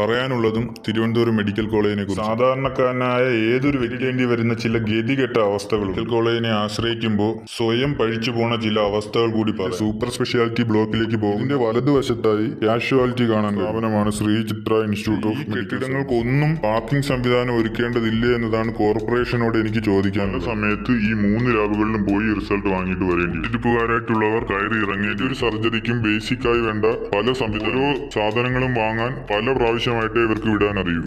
പറയാനുള്ളതും Thiruvananthapuram medical കോളേജിനെ കുറിച്ച്. സാധാരണക്കാരനായ ഏതൊരു വ്യക്തിയേണ്ടി വരുന്ന ചില ഗതികെട്ട അവസ്ഥകൾ മെഡിക്കൽ കോളേജിനെ ആശ്രയിക്കുമ്പോൾ സ്വയം പഴിച്ചു പോണ ചില അവസ്ഥകൾ കൂടി പറയാം. സൂപ്പർ സ്പെഷ്യാലിറ്റി ബ്ലോക്കിലേക്ക് പോകും. ഇതിന്റെ വലതുവശത്തായി കാഷ്വാലിറ്റി കാണാൻ സ്ഥാപനമാണ് ശ്രീ ചിത്ര ഇൻസ്റ്റിറ്റ്യൂട്ട് ഓഫ് കെട്ടിടങ്ങൾക്ക് ഒന്നും പാർക്കിംഗ് സംവിധാനം ഒരുക്കേണ്ടതില്ലേ എന്നതാണ് കോർപ്പറേഷനോട് എനിക്ക് ചോദിക്കാൻ സമയത്ത് ഈ മൂന്ന് ലാബുകളിലും പോയി റിസൾട്ട് വാങ്ങിയിട്ട് വരേണ്ടി ഇരിപ്പുകാരായിട്ടുള്ളവർ കയറി ഇറങ്ങി. ഒരു സർജറിക്കും ബേസിക്കായി വേണ്ട പല സംവിധാനവും സാധനങ്ങളും വാങ്ങാൻ പല പ്രാവശ്യമായിട്ടേ ഇവർക്ക് വിടാൻ അറിയൂ.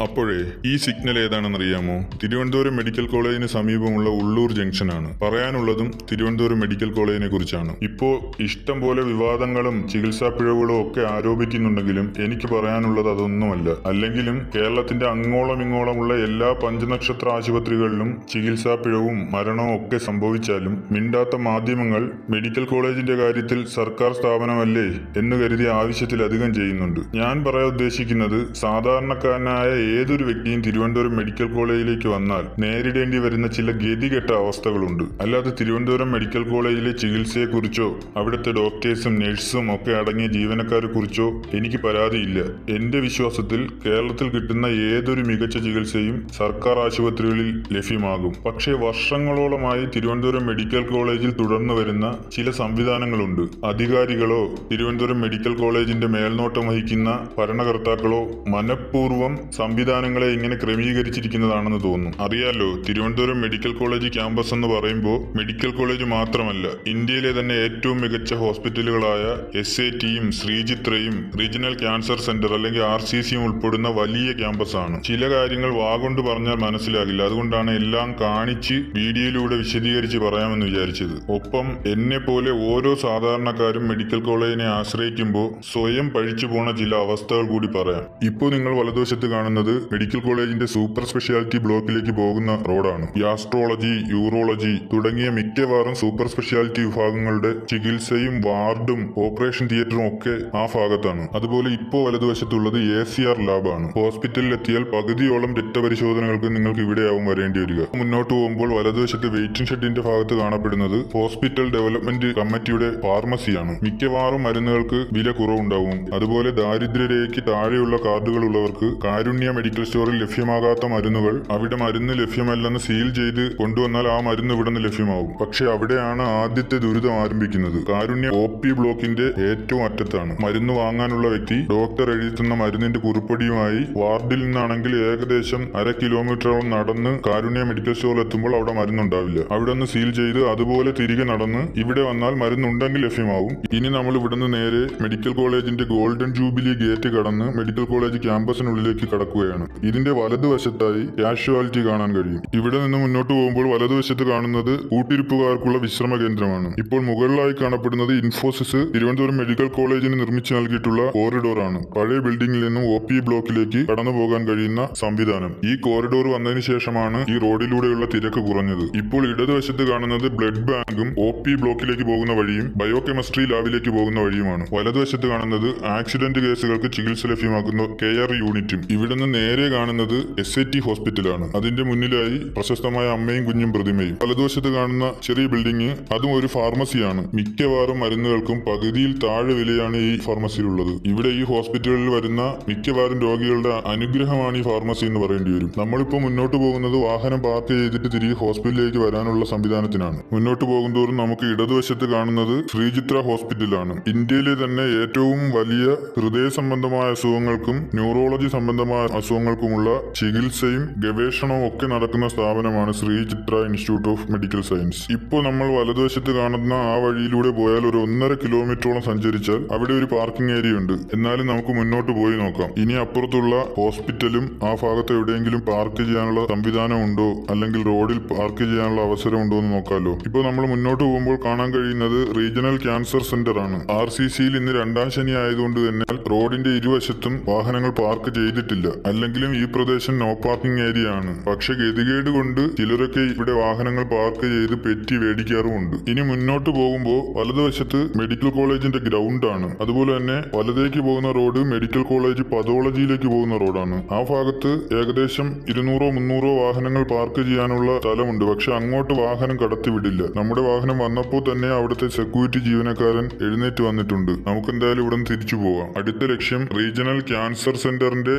അപ്പോഴേ ഈ സിഗ്നൽ ഏതാണെന്നറിയാമോ? തിരുവനന്തപുരം മെഡിക്കൽ കോളേജിന് സമീപമുള്ള ഉള്ളൂർ ജംഗ്ഷനാണ്. പറയാനുള്ളതും തിരുവനന്തപുരം മെഡിക്കൽ കോളേജിനെ കുറിച്ചാണ്. ഇപ്പോ ഇഷ്ടം പോലെ വിവാദങ്ങളും ചികിത്സാ പിഴവുകളും ഒക്കെ ആരോപിക്കുന്നുണ്ടെങ്കിലും എനിക്ക് പറയാനുള്ളത് അതൊന്നുമല്ല. അല്ലെങ്കിലും കേരളത്തിന്റെ അങ്ങോളം ഇങ്ങോളമുള്ള എല്ലാ പഞ്ചനക്ഷത്ര ആശുപത്രികളിലും ചികിത്സാ പിഴവും മരണവും ഒക്കെ സംഭവിച്ചാലും മിണ്ടാത്ത മാധ്യമങ്ങൾ മെഡിക്കൽ കോളേജിന്റെ കാര്യത്തിൽ സർക്കാർ സ്ഥാപനമല്ലേ എന്ന് കരുതി ആവശ്യത്തിലധികം ചെയ്യുന്നുണ്ട്. ഞാൻ പറയാൻ ഉദ്ദേശിക്കുന്നത് സാധാരണക്കാരനായ ഏതൊരു വ്യക്തിയും തിരുവനന്തപുരം മെഡിക്കൽ കോളേജിലേക്ക് വന്നാൽ നേരിടേണ്ടി വരുന്ന ചില ഗതികെട്ട അവസ്ഥകളുണ്ട്. അല്ലാതെ തിരുവനന്തപുരം മെഡിക്കൽ കോളേജിലെ ചികിത്സയെക്കുറിച്ചോ അവിടുത്തെ ഡോക്ടേഴ്സും നഴ്സും ഒക്കെ അടങ്ങിയ ജീവനക്കാരെ കുറിച്ചോ എനിക്ക് പരാതിയില്ല എന്റെ വിശ്വാസത്തിൽ കേരളത്തിൽ കിട്ടുന്ന ഏതൊരു മികച്ച ചികിത്സയും സർക്കാർ ആശുപത്രികളിൽ ലഭ്യമാകും. പക്ഷേ വർഷങ്ങളോളമായി തിരുവനന്തപുരം മെഡിക്കൽ കോളേജിൽ തുടർന്നു വരുന്ന ചില സംവിധാനങ്ങളുണ്ട്. അധികാരികളോ തിരുവനന്തപുരം മെഡിക്കൽ കോളേജിന്റെ മേൽനോട്ടം വഹിക്കുന്ന ഭരണകർത്താക്കളോ മനഃപൂർവം സംവിധാനങ്ങളെ ഇങ്ങനെ ക്രമീകരിച്ചിരിക്കുന്നതാണെന്ന് തോന്നുന്നു. അറിയാലോ തിരുവനന്തപുരം മെഡിക്കൽ കോളേജ് ക്യാമ്പസ് എന്ന് പറയുമ്പോൾ മെഡിക്കൽ കോളേജ് മാത്രമല്ല ഇന്ത്യയിലെ തന്നെ ഏറ്റവും മികച്ച ഹോസ്പിറ്റലുകളായ എസ് എ ടിയും ശ്രീചിത്രയും റീജിയണൽ ക്യാൻസർ സെന്റർ അല്ലെങ്കിൽ ആർ സി സിയും ഉൾപ്പെടുന്ന വലിയ ക്യാമ്പസ് ആണ് ചില കാര്യങ്ങൾ വാഗൊണ്ട് പറഞ്ഞാൽ മനസ്സിലാകില്ല. അതുകൊണ്ടാണ് എല്ലാം കാണിച്ച് വീഡിയോയിലൂടെ വിശദീകരിച്ച് പറയാമെന്ന് വിചാരിച്ചത്. ഒപ്പം എന്നെ പോലെ ഓരോ സാധാരണക്കാരും മെഡിക്കൽ കോളേജിനെ ആശ്രയിക്കുമ്പോൾ സ്വയം പഴിച്ചു പോണ ചില അവസ്ഥകൾ കൂടി പറയാം. ഇപ്പോൾ നിങ്ങൾ വലതുവശത്ത് കാണുന്നത് മെഡിക്കൽ കോളേജിന്റെ സൂപ്പർ സ്പെഷ്യാലിറ്റി ബ്ലോക്കിലേക്ക് പോകുന്ന റോഡാണ്. യാസ്ട്രോളജി യൂറോളജി തുടങ്ങിയ മിക്കവാറും സൂപ്പർ സ്പെഷ്യാലിറ്റി വിഭാഗങ്ങളുടെ ചികിത്സയും വാർഡും ഓപ്പറേഷൻ തിയേറ്ററും ഒക്കെ ആ ഭാഗത്താണ്. അതുപോലെ ഇപ്പോൾ വലതുവശത്തുള്ളത് എ സി ആർ ലാബാണ്. ഹോസ്പിറ്റലിൽ എത്തിയാൽ പകുതിയോളം രക്തപരിശോധനകൾക്ക് നിങ്ങൾക്ക് ഇവിടെയാവും വരേണ്ടി വരിക. മുന്നോട്ട് പോകുമ്പോൾ വലതുവശത്ത് വെയിറ്റിംഗ് ഷെഡിന്റെ ഭാഗത്ത് കാണപ്പെടുന്നത് ഹോസ്പിറ്റൽ ഡെവലപ്മെന്റ് കമ്മിറ്റിയുടെ ഫാർമസിയാണ്. മിക്കവാറും മരുന്നുകൾക്ക് വില കുറവുണ്ടാവും. അതുപോലെ ദാരിദ്ര്യരേഖയ്ക്ക് താഴെയുള്ള കാർഡുകൾ ഉള്ളവർക്ക് കാരുണ്യ മെഡിക്കൽ സ്റ്റോറിൽ ലഭ്യമാകാത്ത മരുന്നുകൾ അവിടെ മരുന്ന് ലഭ്യമല്ലെന്ന് സീൽ ചെയ്ത് കൊണ്ടുവന്നാൽ ആ മരുന്ന് ഇവിടെ നിന്ന് ലഭ്യമാകും പക്ഷെ അവിടെയാണ് ആദ്യത്തെ ദുരിതം ആരംഭിക്കുന്നത്. കാരുണ്യ ഒ പി ബ്ലോക്കിന്റെ ഏറ്റവും അറ്റത്താണ്. മരുന്ന് വാങ്ങാനുള്ള വ്യക്തി ഡോക്ടർ എഴുതുന്ന മരുന്നിന്റെ കുറിപ്പടിയുമായി വാർഡിൽ നിന്നാണെങ്കിൽ ഏകദേശം അര കിലോമീറ്ററോളം നടന്ന് കാരുണ്യ മെഡിക്കൽ സ്റ്റോറിൽ എത്തുമ്പോൾ അവിടെ മരുന്നുണ്ടാവില്ല. അവിടെ നിന്ന് സീൽ ചെയ്ത് അതുപോലെ തിരികെ നടന്ന് ഇവിടെ വന്നാൽ മരുന്നുണ്ടെങ്കിൽ ലഭ്യമാവും. ഇനി നമ്മൾ ഇവിടുന്ന് നേരെ മെഡിക്കൽ കോളേജിന്റെ ഗോൾഡൻ ജൂബിലി ഗേറ്റ് കടന്ന് മെഡിക്കൽ കോളേജ് ക്യാമ്പസിനുള്ളിലേക്ക് കടക്കുകയാണ് ഇതിന്റെ വലതുവശത്തായി കാഷ്വാലിറ്റി കാണാൻ കഴിയും. ഇവിടെ നിന്ന് മുന്നോട്ട് പോകുമ്പോൾ വലതുവശത്ത് കാണുന്നത് കൂട്ടിരിപ്പുകാർക്കുള്ള വിശ്രമ കേന്ദ്രമാണ്. ഇപ്പോൾ മുകളിലായി കാണപ്പെടുന്നത് ഇൻഫോസിസ് തിരുവനന്തപുരം മെഡിക്കൽ കോളേജിന് നിർമ്മിച്ചു നൽകിയിട്ടുള്ള കോറിഡോർ ആണ്. പഴയ ബിൽഡിംഗിൽ നിന്നും ഒ പി ബ്ലോക്കിലേക്ക് കടന്നു പോകാൻ കഴിയുന്ന സംവിധാനം. ഈ കോറിഡോർ വന്നതിന് ശേഷമാണ് ഈ റോഡിലൂടെയുള്ള തിരക്ക് കുറഞ്ഞത്. ഇപ്പോൾ ഇടതുവശത്ത് കാണുന്നത് ബ്ലഡ് ബാങ്കും ഒ പി ബ്ലോക്കിലേക്ക് പോകുന്ന വഴിയും ബയോകെമിസ്ട്രി ലാബിലേക്ക് പോകുന്ന വഴിയുമാണ്. വലതുവശത്ത് കാണുന്നത് ആക്സിഡന്റ് കേസുകൾക്ക് ചികിത്സ ലഭ്യമാക്കുന്ന കെയർ യൂണിറ്റും ഇവിടുന്ന് നേരെ കാണുന്നത് എസ് ഐ ടി ഹോസ്പിറ്റലാണ്. അതിന്റെ മുന്നിലായി പ്രശസ്തമായ അമ്മയും കുഞ്ഞും പ്രതിമയും. വലതുവശത്ത് കാണുന്ന ചെറിയ ബിൽഡിംഗ് അതും ഒരു ഫാർമസിയാണ്. മിക്കവാറും മരുന്നുകൾക്കും പകുതിയിൽ താഴെ വിലയാണ് ഈ ഫാർമസിയിലുള്ളത്. ഇവിടെ ഈ ഹോസ്പിറ്റലിൽ വരുന്ന മിക്കവാറും രോഗികളുടെ അനുഗ്രഹമാണ് ഈ ഫാർമസി എന്ന് പറയേണ്ടി വരും. നമ്മളിപ്പോൾ മുന്നോട്ട് പോകുന്നത് വാഹനം പാർക്ക് ചെയ്തിട്ട് തിരികെ ഹോസ്പിറ്റലിലേക്ക് വരാനുള്ള സംവിധാനത്തിനാണ്. മുന്നോട്ട് പോകുന്തോറും നമുക്ക് ഇടതുവശത്ത് കാണുന്നത് ശ്രീചിത്ര ഹോസ്പിറ്റലാണ്. ഇന്ത്യയിലെ തന്നെ ഏറ്റവും വലിയ ഹൃദയ സംബന്ധമായ അസുഖങ്ങൾക്കും ന്യൂറോളജി സംബന്ധമായ അസുഖങ്ങൾക്കുമുള്ള ചികിത്സയും ഗവേഷണവും ഒക്കെ നടക്കുന്ന സ്ഥാപനമാണ് Sree Chitra institute of medical science. ഇപ്പോൾ നമ്മൾ വലതുവശത്ത് കാണുന്ന ആ വഴിയിലൂടെ പോയാൽ ഒരു ഒന്നര കിലോമീറ്ററോളം സഞ്ചരിച്ചാൽ അവിടെ ഒരു പാർക്കിംഗ് ഏരിയ ഉണ്ട്. എന്നാലും നമുക്ക് മുന്നോട്ട് പോയി നോക്കാം. ഇനി അപ്പുറത്തുള്ള ഹോസ്പിറ്റലും ആ ഭാഗത്ത് എവിടെയെങ്കിലും പാർക്ക് ചെയ്യാനുള്ള സംവിധാനം ഉണ്ടോ? അല്ലെങ്കിൽ റോഡിൽ പാർക്ക് ചെയ്യാനുള്ള അവസരം ഉണ്ടോ എന്ന് നോക്കാമല്ലോ ഇപ്പോൾ നമ്മൾ മുന്നോട്ട് പോകുമ്പോൾ കാണാൻ കഴിയുന്നത് റീജിയണൽ ക്യാൻസർ സെന്റർ ആണ്. ആർ സി സിയിൽ ഇന്ന് രണ്ടാം ശനി ആയതുകൊണ്ട് തന്നെ റോഡിന്റെ ഇരുവശത്തും വാഹനങ്ങൾ പാർക്ക് ചെയ്തിട്ടില്ല. അല്ലെങ്കിലും ഈ പ്രദേശം നോ പാർക്കിംഗ് ഏരിയ ആണ്. പക്ഷെ ഗതികേട് കൊണ്ട് ചിലരൊക്കെ ഇവിടെ വാഹനങ്ങൾ പാർക്ക് ചെയ്ത് പെറ്റി മേടിക്കാറുമുണ്ട്. ഇനി മുന്നോട്ട് പോകുമ്പോൾ വലതുവശത്ത് മെഡിക്കൽ കോളേജിന്റെ ഗ്രൗണ്ട് ആണ്. അതുപോലെ തന്നെ വലതേക്ക് പോകുന്ന റോഡ് മെഡിക്കൽ കോളേജ് പതോളജിയിലേക്ക് പോകുന്ന റോഡാണ് ആ ഭാഗത്ത് ഏകദേശം ഇരുന്നൂറോ മുന്നൂറോ വാഹനങ്ങൾ പാർക്ക് ചെയ്യാനുള്ള സ്ഥലമുണ്ട്. പക്ഷെ അങ്ങോട്ട് വാഹനം കടത്തിവിടില്ല നമ്മുടെ വാഹനം വന്നപ്പോൾ തന്നെ അവിടുത്തെ സെക്യൂരിറ്റി ജീവനക്കാരൻ എഴുന്നേറ്റ് വന്നിട്ടുണ്ട്. നമുക്ക് എന്തായാലും ഇവിടെ തിരിച്ചു പോവാം അടുത്ത ലക്ഷ്യം റീജിയണൽ ക്യാൻസർ സെന്ററിന്റെ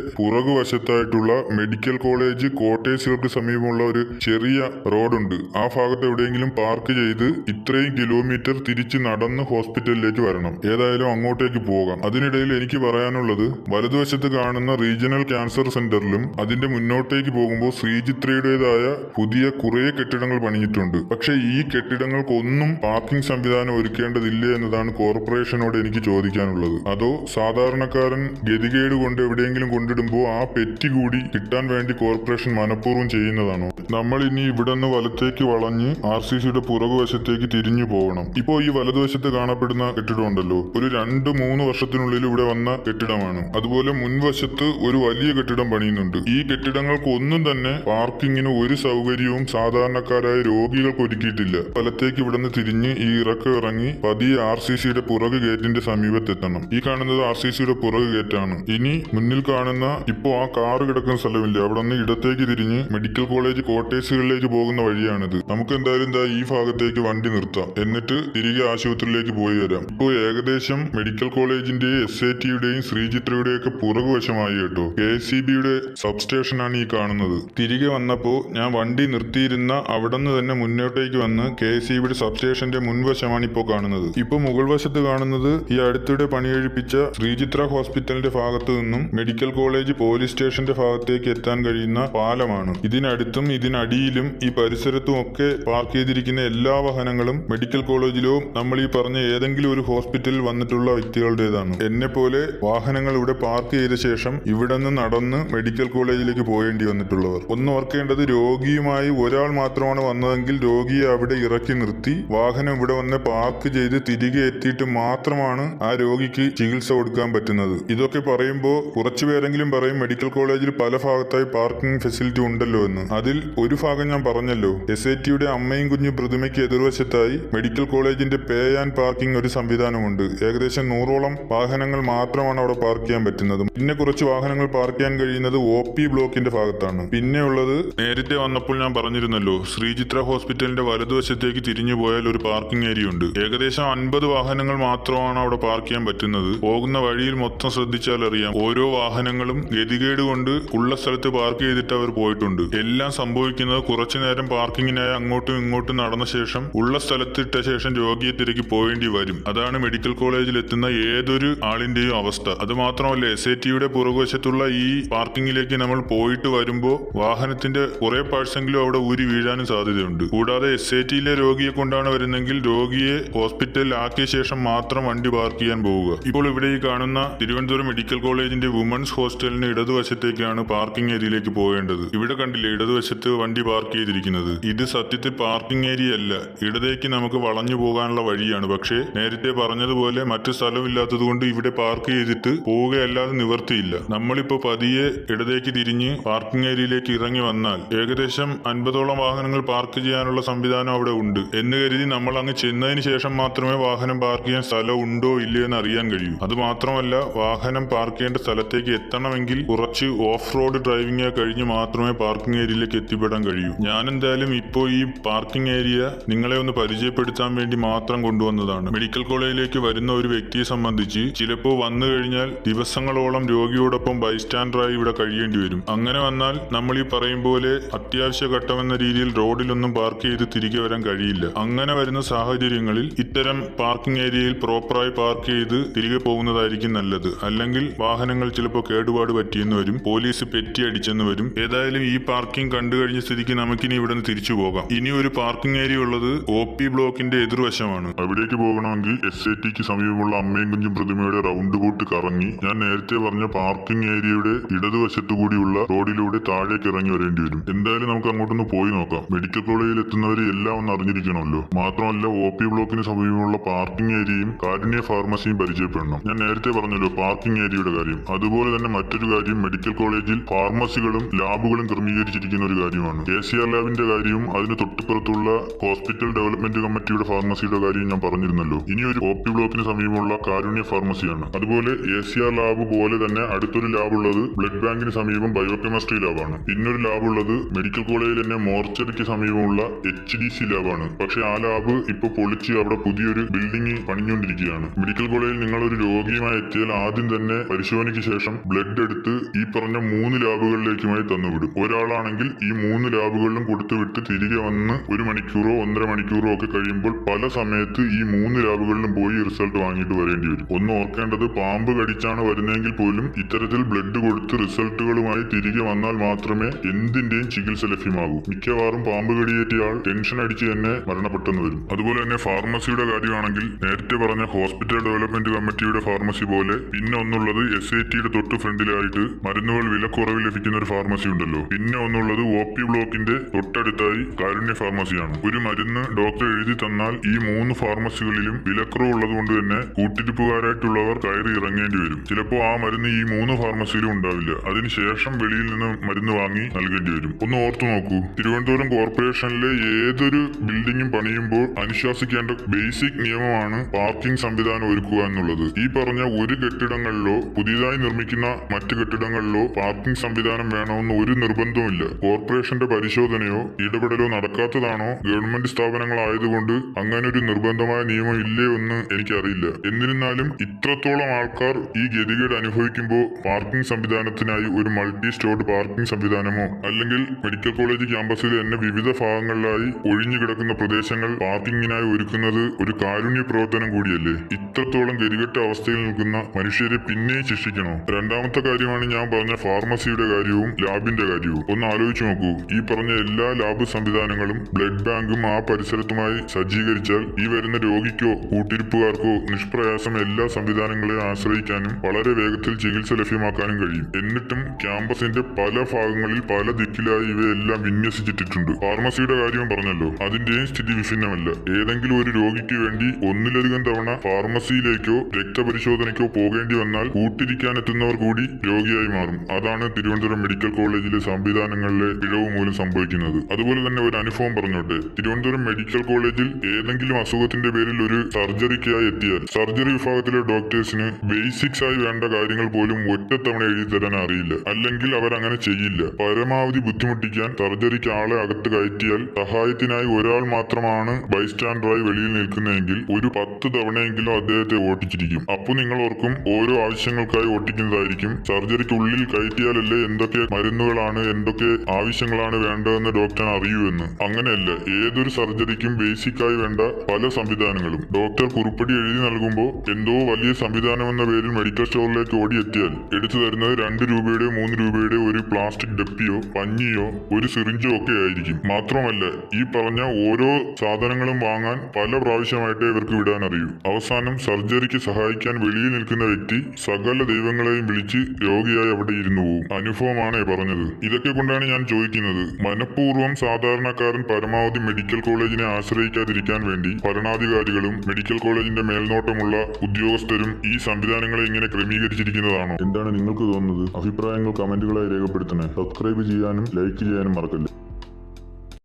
പുറകുവശത്തായിട്ടുള്ള മെഡിക്കൽ കോളേജ് കോട്ടേഴ്സുകൾക്ക് സമീപമുള്ള ഒരു ചെറിയ റോഡുണ്ട്. ആ ഭാഗത്ത് എവിടെയെങ്കിലും പാർക്ക് ചെയ്ത് ഇത്രയും കിലോമീറ്റർ തിരിച്ച് നടന്ന് ഹോസ്പിറ്റലിലേക്ക് വരണം. ഏതായാലും അങ്ങോട്ടേക്ക് പോകാം. അതിനിടയിൽ എനിക്ക് പറയാനുള്ളത് വലതുവശത്ത് കാണുന്ന റീജിയണൽ ക്യാൻസർ സെന്ററിലും അതിന്റെ മുന്നോട്ടേക്ക് പോകുമ്പോൾ ശ്രീചിത്രയുടേതായ പുതിയ കുറേ കെട്ടിടങ്ങൾ പണിഞ്ഞിട്ടുണ്ട്. പക്ഷേ ഈ കെട്ടിടങ്ങൾക്കൊന്നും പാർക്കിംഗ് സംവിധാനം ഒരുക്കേണ്ടതില്ല എന്നതാണ് കോർപ്പറേഷനോട് എനിക്ക് ചോദിക്കാനുള്ളത്. അതോ സാധാരണക്കാരൻ ഗതികേട് കൊണ്ട് എവിടെയെങ്കിലും കൊണ്ടിടുമ്പോൾ ആ പെറ്റി കൂടി കിട്ടാൻ വേണ്ടി കോർപ്പറേഷൻ മനഃപൂർവം ചെയ്യുന്നതാണോ? നമ്മൾ ഇനി ഇവിടെ നിന്ന് വലത്തേക്ക് വളഞ്ഞ് ആർ സി സിയുടെ പുറകുവശത്തേക്ക് തിരിഞ്ഞു പോകണം. ഇപ്പോ ഈ വലതുവശത്ത് കാണപ്പെടുന്ന കെട്ടിടം ഉണ്ടല്ലോ ഒരു രണ്ട് മൂന്ന് വർഷത്തിനുള്ളിൽ ഇവിടെ വന്ന കെട്ടിടമാണ്. അതുപോലെ മുൻവശത്ത് ഒരു വലിയ കെട്ടിടം പണിയുന്നുണ്ട്. ഈ കെട്ടിടങ്ങൾക്ക് ഒന്നും തന്നെ പാർക്കിങ്ങിന് ഒരു സൗകര്യവും സാധാരണക്കാരായ രോഗികൾക്ക് ഒരുക്കിയിട്ടില്ല. വലത്തേക്ക് ഇവിടെ നിന്ന് തിരിഞ്ഞ് ഈ ഇറക്കം ഇറങ്ങി പതിയെ ആർ സി സിയുടെ പുറകു ഗേറ്റിന്റെ സമീപത്തെത്തണം. ഈ കാണുന്നത് ആർ സി സിയുടെ പുറകു ഗേറ്റാണ് ഇനി മുന്നിൽ കാണുന്ന ഇപ്പോ ആ കാറ് കിടക്കുന്ന സ്ഥലമില്ല? അവിടെ നിന്ന് ഇടത്തേക്ക് തിരിഞ്ഞ് മെഡിക്കൽ കോളേജ് കോട്ടേഴ്സുകളിലേക്ക് പോകുന്ന വഴിയാണിത്. നമുക്ക് എന്തായാലും എന്താ ഈ ഭാഗത്തേക്ക് വണ്ടി നിർത്താം. എന്നിട്ട് തിരികെ ആശുപത്രിയിലേക്ക് പോയി വരാം. ഇപ്പോൾ ഏകദേശം മെഡിക്കൽ കോളേജിന്റെ എസ് ഐ ടിയുടെയും ശ്രീചിത്രയുടെയും ഒക്കെ പുറകുവശമായി കേട്ടോ. കെ എസ് സി ബിയുടെ സബ്സ്റ്റേഷനാണ് ഈ കാണുന്നത്. തിരികെ വന്നപ്പോൾ ഞാൻ വണ്ടി നിർത്തിയിരുന്ന അവിടെ നിന്ന് തന്നെ മുന്നോട്ടേക്ക് വന്ന് കെ എസ് സി ബിയുടെ സബ്സ്റ്റേഷന്റെ മുൻവശമാണ് ഇപ്പോൾ കാണുന്നത്. ഇപ്പോൾ മുകൾ വശത്ത് കാണുന്നത് ഈ അടുത്തിടെ പണികഴിപ്പിച്ച ശ്രീചിത്ര ഹോസ്പിറ്റലിന്റെ ഭാഗത്ത് നിന്നും മെഡിക്കൽ കോളേജ് പോലീസ് സ്റ്റേഷന്റെ ഭാഗത്തേക്ക് എത്താൻ കഴിയുന്ന പാലമാണ്. ഇതിനടുത്തും ഇതിനടിയിലും ഈ പരിസരത്തും ഒക്കെ പാർക്ക് ചെയ്തിരിക്കുന്ന എല്ലാ വാഹനങ്ങളും മെഡിക്കൽ കോളേജിലോ നമ്മൾ ഈ പറഞ്ഞ ഏതെങ്കിലും ഒരു ഹോസ്പിറ്റലിൽ വന്നിട്ടുള്ള വ്യക്തികളുടേതാണ്. എന്നെ പോലെ വാഹനങ്ങൾ ഇവിടെ പാർക്ക് ചെയ്ത ശേഷം ഇവിടെ നിന്ന് നടന്ന് മെഡിക്കൽ കോളേജിലേക്ക് പോകേണ്ടി വന്നിട്ടുള്ളവർ. ഒന്ന് ഓർക്കേണ്ടത് രോഗിയുമായി ഒരാൾ മാത്രമാണ് വന്നതെങ്കിൽ രോഗിയെ അവിടെ ഇറക്കി നിർത്തി വാഹനം ഇവിടെ വന്ന് പാർക്ക് ചെയ്ത് തിരികെ എത്തിയിട്ട് മാത്രമാണ് ആ രോഗിക്ക് ചികിത്സ കൊടുക്കാൻ പറ്റുന്നത്. ഇതൊക്കെ പറയുമ്പോൾ കുറച്ചുപേരെങ്കിലും പറയും മെഡിക്കൽ കോളേജിൽ പല ഭാഗത്തായി പാർക്കിംഗ് ഫെസിലിറ്റി ഉണ്ടല്ലോ എന്ന്. അതിൽ ഒരു ഭാഗം ഞാൻ പറഞ്ഞല്ലോ. എസ് ഐ ടിയുടെ അമ്മയും കുഞ്ഞു പ്രതിമയ്ക്ക് എതിർവശത്തായി മെഡിക്കൽ കോളേജിന്റെ പേ ആൻഡ് പാർക്കിംഗ് ഒരു സംവിധാനമുണ്ട്. ഏകദേശം നൂറോളം വാഹനങ്ങൾ മാത്രമാണ് അവിടെ പാർക്ക് ചെയ്യാൻ പറ്റുന്നത്. പിന്നെ കുറച്ച് വാഹനങ്ങൾ പാർക്ക് ചെയ്യാൻ കഴിയുന്നത് ഒ പി ബ്ലോക്കിന്റെ ഭാഗത്താണ്. പിന്നെ ഉള്ളത് നേരത്തെ വന്നപ്പോൾ ഞാൻ പറഞ്ഞിരുന്നല്ലോ. ശ്രീചിത്ര ഹോസ്പിറ്റലിന്റെ വലതുവശത്തേക്ക് തിരിഞ്ഞു പോയാൽ ഒരു പാർക്കിംഗ് ഏരിയ ഉണ്ട്. ഏകദേശം അൻപത് വാഹനങ്ങൾ മാത്രമാണ് അവിടെ പാർക്ക് ചെയ്യാൻ പറ്റുന്നത്. പോകുന്ന വഴിയിൽ മൊത്തം ശ്രദ്ധിച്ചാൽ അറിയാം. ഓരോ വാഹനങ്ങളും ഗതികേട് കൊണ്ട് ഉള്ള സ്ഥലത്ത് പാർക്ക് ചെയ്തിട്ട് അവർ പോയിട്ടുണ്ട്. എല്ലാം സംഭവിക്കുന്നത് കുറച്ചു നേരം പാർക്കിങ്ങിനായി അങ്ങോട്ടും ഇങ്ങോട്ടും നടന്ന ശേഷം ഉള്ള സ്ഥലത്തിട്ട ശേഷം രോഗിയെ തിരക്കി പോകേണ്ടി വരും. അതാണ് മെഡിക്കൽ കോളേജിൽ എത്തുന്ന ഏതൊരു ആളിന്റെയും അവസ്ഥ. അത് മാത്രമല്ല എസ് ഐ ടിയുടെ പുറകുവശത്തുള്ള ഈ പാർക്കിങ്ങിലേക്ക് നമ്മൾ പോയിട്ട് വരുമ്പോൾ വാഹനത്തിന്റെ കുറെ പാഴ്സെങ്കിലും അവിടെ ഊരി വീഴാനും സാധ്യതയുണ്ട്. കൂടാതെ എസ് ഐ ടിയിലെ രോഗിയെ കൊണ്ടാണ് വരുന്നെങ്കിൽ രോഗിയെ ഹോസ്പിറ്റലിൽ ആക്കിയ ശേഷം മാത്രം വണ്ടി പാർക്ക് ചെയ്യാൻ പോവുക. ഇപ്പോൾ ഇവിടെ ഈ കാണുന്ന തിരുവനന്തപുരം മെഡിക്കൽ കോളേജിന്റെ വുമൺസ് ഹോസ്റ്റലിന് ഇടതുവശത്തേക്കാണ് പാർക്കിംഗ് ഏരിയയിലേക്ക് പോകേണ്ടത് ഇവിടെ കണ്ടില്ലേ ഇടതുവശത്ത് വണ്ടി പാർക്ക് ചെയ്തിരിക്കുന്നത്. ഇത് സത്യത്തിൽ പാർക്കിംഗ് ഏരിയ അല്ല ഇടതേക്ക് നമുക്ക് വളഞ്ഞു പോകാനുള്ള വഴിയാണ്. പക്ഷേ നേരത്തെ പറഞ്ഞതുപോലെ മറ്റു സ്ഥലമില്ലാത്തതുകൊണ്ട് ഇവിടെ പാർക്ക് ചെയ്തിട്ട് പോവുകയല്ലാതെ നിവർത്തിയില്ല. നമ്മളിപ്പോ പതിയെ ഇടതേക്ക് തിരിഞ്ഞ് പാർക്കിംഗ് ഏരിയയിലേക്ക് ഇറങ്ങി വന്നാൽ ഏകദേശം അൻപതോളം വാഹനങ്ങൾ പാർക്ക് ചെയ്യാനുള്ള സംവിധാനം അവിടെ ഉണ്ട്. എന്ന് കരുതി നമ്മൾ അങ്ങ് ചെന്നതിന് ശേഷം മാത്രമേ വാഹനം പാർക്ക് ചെയ്യാൻ സ്ഥലം ഉണ്ടോ ഇല്ലയോ എന്ന് അറിയാൻ കഴിയൂ. അത് മാത്രമല്ല വാഹനം പാർക്ക് ചെയ്യേണ്ട സ്ഥലത്തേക്ക് എത്തണമെങ്കിൽ കുറച്ച് ഓഫ് റോഡ് ഡ്രൈവിംഗ് കഴിഞ്ഞ് മാത്രമേ പാർക്കിംഗ് ഏരിയയിലേക്ക് എത്തിപ്പെടാൻ കഴിയൂ. ഞാൻ എന്തായാലും ഇപ്പോൾ ഈ പാർക്കിംഗ് ഏരിയ നിങ്ങളെ ഒന്ന് പരിചയപ്പെടുത്താൻ വേണ്ടി മാത്രം കൊണ്ടുവന്നതാണ്. മെഡിക്കൽ കോളേജിലേക്ക് വരുന്ന ഒരു വ്യക്തിയെ സംബന്ധിച്ച് ചിലപ്പോൾ വന്നു കഴിഞ്ഞാൽ ദിവസങ്ങളോളം രോഗിയോടൊപ്പം ബൈസ്റ്റാൻഡറായി ഇവിടെ കഴിയേണ്ടി വരും. അങ്ങനെ വന്നാൽ നമ്മൾ ഈ പറയും പോലെ അത്യാവശ്യ ഘട്ടമെന്ന രീതിയിൽ റോഡിലൊന്നും പാർക്ക് ചെയ്ത് തിരികെ വരാൻ കഴിയില്ല. അങ്ങനെ വരുന്ന സാഹചര്യങ്ങളിൽ ഇത്തരം പാർക്കിംഗ് ഏരിയയിൽ പ്രോപ്പറായി പാർക്ക് ചെയ്ത് തിരികെ പോകുന്നതായിരിക്കും നല്ലത്. അല്ലെങ്കിൽ വാഹനങ്ങൾ ചിലപ്പോൾ കേടുപാട് പറ്റിയെന്ന് വരും പോലീസ് പെറ്റിയടിച്ചെന്ന് വരും ഏതായാലും ഈ പാർക്കിംഗ് കണ്ടു കഴിഞ്ഞ സ്ഥിതിക്ക് നമുക്കിനി ഇവിടെ നിന്ന് തിരിച്ചു പോകാം. ഇനി ഒരു പാർക്കിംഗ് ഏരിയ ഉള്ളത് ഒ പി ബ്ലോക്കിന്റെ എതിർവശമാണ്. അവിടേക്ക് പോകണമെങ്കിൽ എസ് ഐ ടിക്ക് സമീപമുള്ള അമ്മയും കുഞ്ഞും പ്രതിമയുടെ റൗണ്ട് ബോട്ട് കറങ്ങി ഞാൻ നേരത്തെ പറഞ്ഞ പാർക്കിംഗ് ഏരിയയുടെ ഇടതുവശത്തു കൂടിയുള്ള റോഡിലൂടെ താഴേക്ക് ഇറങ്ങി വരേണ്ടി വരും. എന്തായാലും നമുക്ക് അങ്ങോട്ടൊന്ന് പോയി നോക്കാം. മെഡിക്കൽ കോളേജിൽ എത്തുന്നവരെ എല്ലാം ഒന്ന് അറിഞ്ഞിരിക്കണമല്ലോ. മാത്രമല്ല ഒ പി ബ്ലോക്കിന് സമീപമുള്ള പാർക്കിംഗ് ഏരിയയും കാരുണ്യ ഫാർമസിയും പരിചയപ്പെടണം. ഞാൻ നേരത്തെ പറഞ്ഞല്ലോ പാർക്കിംഗ് ഏരിയയുടെ കാര്യം. അതുപോലെ തന്നെ മറ്റൊരു കാര്യം കാര്യം മെഡിക്കൽ കോളേജിൽ ഫാർമസികളും ലാബുകളും ക്രമീകരിച്ചിരിക്കുന്ന ഒരു കാര്യമാണ്. കെ സി ആർ ലാബിന്റെ കാര്യവും അതിന് തൊട്ടുപുറത്തുള്ള ഹോസ്പിറ്റൽ ഡെവലപ്മെന്റ് കമ്മിറ്റിയുടെ ഫാർമസിയുടെ കാര്യവും ഞാൻ പറഞ്ഞിരുന്നല്ലോ. ഇനി ഒരു ഒ ബ്ലോക്കിന് സമീപമുള്ള കാരുണ്യ ഫാർമസിയാണ് അതുപോലെ എ സി ആർ ലാബ് പോലെ തന്നെ അടുത്തൊരു ലാബ് ഉള്ളത് ബ്ലഡ് ബാങ്കിന് സമീപം ബയോകെമിസ്ട്രി ലാബാണ് പിന്നൊരു ലാബ് ഉള്ളത് മെഡിക്കൽ കോളേജിൽ തന്നെ മോർച്ചറിക്ക് സമീപമുള്ള എച്ച് ഡി സി ലാബാണ് പക്ഷെ ആ ലാബ് ഇപ്പൊ പൊളിച്ച് അവിടെ പുതിയൊരു ബിൽഡിംഗ് പണിഞ്ഞുകൊണ്ടിരിക്കുകയാണ്. മെഡിക്കൽ കോളേജിൽ നിങ്ങൾ ഒരു രോഗിയുമായി എത്തിയാൽ ആദ്യം തന്നെ പരിശോധനയ്ക്ക് ശേഷം ബ്ലഡ് എടുത്ത് ഈ പറഞ്ഞ മൂന്ന് ലാബുകളിലേക്കുമായി തന്നുവിടും. ഒരാളാണെങ്കിൽ ഈ മൂന്ന് ലാബുകളിലും കൊടുത്തുവിട്ട് തിരികെ വന്ന് ഒരു മണിക്കൂറോ ഒന്നര മണിക്കൂറോ ഒക്കെ കഴിയുമ്പോൾ പല സമയത്ത് ഈ മൂന്ന് ലാബുകളിലും പോയി റിസൾട്ട് വാങ്ങിയിട്ട് വരേണ്ടി വരും. ഒന്ന് ഓർക്കേണ്ടത് പാമ്പ് കടിച്ചാണ് വരുന്നതെങ്കിൽ പോലും ഇത്തരത്തിൽ ബ്ലഡ് കൊടുത്ത് റിസൾട്ടുകളുമായി തിരികെ വന്നാൽ മാത്രമേ എന്തിന്റെയും ചികിത്സ ലഭ്യമാകൂ. മിക്കവാറും പാമ്പ് കടിയേറ്റ ആൾ ടെൻഷൻ അടിച്ച് തന്നെ മരണപ്പെട്ടെന്ന് വരും. അതുപോലെ തന്നെ ഫാർമസിയുടെ കാര്യമാണെങ്കിൽ നേരത്തെ പറഞ്ഞ ഹോസ്പിറ്റൽ ഡെവലപ്മെന്റ് കമ്മിറ്റിയുടെ ഫാർമസി പോലെ പിന്നെ ഒന്നുള്ളത് എസ് ഐ ടിയുടെ തൊട്ട് ഫ്രണ്ടിലായിട്ട് മരുന്നുകൾ വിലക്കുറവ് ലഭിക്കുന്ന ഒരു ഫാർമസി ഉണ്ടല്ലോ. പിന്നെ ഒന്നുള്ളത് ഒ പി ബ്ലോക്കിന്റെ തൊട്ടടുത്തായി കാരുണ്യ ഫാർമസിയാണ് ഒരു മരുന്ന് ഡോക്ടർ എഴുതി തന്നാൽ ഈ മൂന്ന് ഫാർമസികളിലും വിലക്കുറവ് ഉള്ളത് കൊണ്ട് തന്നെ കൂട്ടിരിപ്പുകാരായിട്ടുള്ളവർ കയറി ഇറങ്ങേണ്ടി വരും. ചിലപ്പോൾ ആ മരുന്ന് ഈ മൂന്ന് ഫാർമസിയിലും ഉണ്ടാവില്ല. അതിനുശേഷം വെളിയിൽ നിന്ന് മരുന്ന് വാങ്ങി നൽകേണ്ടി വരും. ഒന്ന് ഓർത്തു നോക്കൂ. തിരുവനന്തപുരം കോർപ്പറേഷനിലെ ഏതൊരു ബിൽഡിംഗും പണിയുമ്പോൾ അനുശാസിക്കേണ്ട ബേസിക് നിയമമാണ് പാർക്കിംഗ് സംവിധാനം ഒരുക്കുക എന്നുള്ളത്. ഈ പറഞ്ഞ ഒരു കെട്ടിടങ്ങളിലോ പുതിയതായി നിർമ്മിക്കുന്ന മറ്റു മറ്റ് കെട്ടിടങ്ങളിലോ പാർക്കിംഗ് സംവിധാനം വേണമെന്ന് ഒരു നിർബന്ധവുമില്ല. കോർപ്പറേഷന്റെ പരിശോധനയോ ഇടപെടലോ നടക്കാത്തതാണോ ഗവൺമെന്റ് സ്ഥാപനങ്ങളായതുകൊണ്ട് അങ്ങനെ ഒരു നിർബന്ധമായ നിയമം ഇല്ലേ എന്ന് എനിക്കറിയില്ല. എന്നിരുന്നാലും ഇത്രത്തോളം ആൾക്കാർ ഈ ഗതികേട് അനുഭവിക്കുമ്പോൾ പാർക്കിംഗ് സംവിധാനത്തിനായി ഒരു മൾട്ടി സ്റ്റോർഡ് പാർക്കിംഗ് സംവിധാനമോ അല്ലെങ്കിൽ മെഡിക്കൽ കോളേജ് ക്യാമ്പസിൽ തന്നെ വിവിധ ഭാഗങ്ങളിലായി ഒഴിഞ്ഞു കിടക്കുന്ന പ്രദേശങ്ങൾ പാർക്കിങ്ങിനായി ഒരുക്കുന്നത് ഒരു കാരുണ്യ പ്രവർത്തനം കൂടിയല്ലേ? ഇത്രത്തോളം ഗതികെട്ട അവസ്ഥയിൽ നിൽക്കുന്ന മനുഷ്യരെ പിന്നെയും ശിക്ഷിക്കണോ? രണ്ടാമത്തെ കാര്യമാണ് ഞാൻ പറഞ്ഞ ഫാർമസിയുടെ കാര്യവും ലാബിന്റെ കാര്യവും. ഒന്ന് ആലോചിച്ചു നോക്കൂ. ഈ പറഞ്ഞ എല്ലാ ലാബ് സംവിധാനങ്ങളും ബ്ലഡ് ബാങ്കും ആ പരിസരത്തുമായി സജ്ജീകരിച്ചാൽ ഈ വരുന്ന രോഗിക്കോ കൂട്ടിരിപ്പുകാർക്കോ നിഷ്പ്രയാസം എല്ലാ സംവിധാനങ്ങളെ ആശ്രയിക്കാനും വളരെ വേഗത്തിൽ ചികിത്സ ലഭ്യമാക്കാനും കഴിയും. എന്നിട്ടും ക്യാമ്പസിന്റെ പല ഭാഗങ്ങളിൽ പല ദിക്കിലായി ഇവയെല്ലാം വിന്യസിച്ചിട്ടിട്ടുണ്ട്. ഫാർമസിയുടെ കാര്യം പറഞ്ഞല്ലോ. അതിന്റെയും സ്ഥിതി വിഭിന്നമല്ല. ഏതെങ്കിലും ഒരു രോഗിക്ക് വേണ്ടി ഒന്നിലധികം തവണ ഫാർമസിയിലേക്കോ രക്തപരിശോധനയ്ക്കോ പോകേണ്ടി വന്നാൽ കൂട്ടിരിക്കാനെത്തുന്നവർ കൂടി രോഗിയായി മാറും അതാണ് തിരുവനന്തപുരം മെഡിക്കൽ കോളേജിലെ സംവിധാനങ്ങളിലെ പിഴവ് മൂലം സംഭവിക്കുന്നത്. അതുപോലെ തന്നെ ഒരു അനുഭവം പറഞ്ഞോട്ടെ. തിരുവനന്തപുരം മെഡിക്കൽ കോളേജിൽ ഏതെങ്കിലും അസുഖത്തിന്റെ പേരിൽ ഒരു സർജറിക്കായി എത്തിയാൽ സർജറി വിഭാഗത്തിലെ ഡോക്ടേഴ്സിന് ബേസിക്സ് ആയി വേണ്ട കാര്യങ്ങൾ പോലും ഒറ്റത്തവണ എഴുതി തരാൻ അറിയില്ല. അല്ലെങ്കിൽ അവർ അങ്ങനെ ചെയ്യില്ല. പരമാവധി ബുദ്ധിമുട്ടിക്കാൻ സർജറിക്ക് ആളെ അകത്ത് കയറ്റിയാൽ സഹായത്തിനായി ഒരാൾ മാത്രമാണ് ബൈസ്റ്റാൻഡറായി വെളിയിൽ നിൽക്കുന്നതെങ്കിൽ ഒരു പത്ത് തവണയെങ്കിലും അദ്ദേഹത്തെ ഓട്ടിച്ചിരിക്കും. അപ്പോൾ നിങ്ങൾ ഓർക്കും ഓരോ ആവശ്യങ്ങൾക്കായി ഓട്ടിക്കുന്നതായിരിക്കും സർജറിക്ക് ഉള്ളിൽ കയറ്റിയാലല്ലേ എന്തൊക്കെ മരുന്നുകളാണ് എന്തൊക്കെ ആവശ്യങ്ങളാണ് വേണ്ടതെന്ന് ഡോക്ടർ അറിയൂ എന്ന്. അങ്ങനെയല്ല ഏതൊരു സർജറിക്കും ബേസിക്കായി വേണ്ട പല സംവിധാനങ്ങളും. ഡോക്ടർ കുറിപ്പടി എഴുതി നൽകുമ്പോൾ എന്തോ വലിയ സംവിധാനം എന്ന പേരിൽ മെഡിക്കൽ സ്റ്റോറിലേക്ക് ഓടിയെത്തിയാൽ എടുത്തു തരുന്നത് രണ്ട് രൂപയുടെ മൂന്ന് രൂപയുടെ ഒരു പ്ലാസ്റ്റിക് ഡപ്പിയോ പഞ്ഞിയോ ഒരു സിറിഞ്ചോ ഒക്കെ ആയിരിക്കും. മാത്രമല്ല ഈ പറഞ്ഞ ഓരോ സാധനങ്ങളും വാങ്ങാൻ പല പ്രാവശ്യമായിട്ട് ഇവർക്ക് വിടാൻ അറിയൂ. അവസാനം സർജറിക്ക് സഹായിക്കാൻ വെളിയിൽ നിൽക്കുന്ന വ്യക്തി സകല ദൈവങ്ങളെയും വിളിച്ച് രോഗിയായി അവിടെ ഇരുന്നു? അനുഭവമാണ് പറഞ്ഞത്. ഇതൊക്കെ കൊണ്ടാണ് ഞാൻ ചോദിക്കുന്നത്. മനഃപൂർവം സാധാരണക്കാരൻ പരമാവധി മെഡിക്കൽ കോളേജിനെ ആശ്രയിക്കാതിരിക്കാൻ വേണ്ടി ഭരണാധികാരികളും മെഡിക്കൽ കോളേജിന്റെ മേൽനോട്ടമുള്ള ഉദ്യോഗസ്ഥരും ഈ സംവിധാനങ്ങളെ ഇങ്ങനെ ക്രമീകരിച്ചിരിക്കുന്നതാണോ? എന്താണ് നിങ്ങൾക്ക് തോന്നുന്നത്? അഭിപ്രായങ്ങൾ കമന്റുകളായി രേഖപ്പെടുത്തണേ. സബ്സ്ക്രൈബ് ചെയ്യാനും ലൈക്ക് ചെയ്യാനും മറക്കല്ലേ?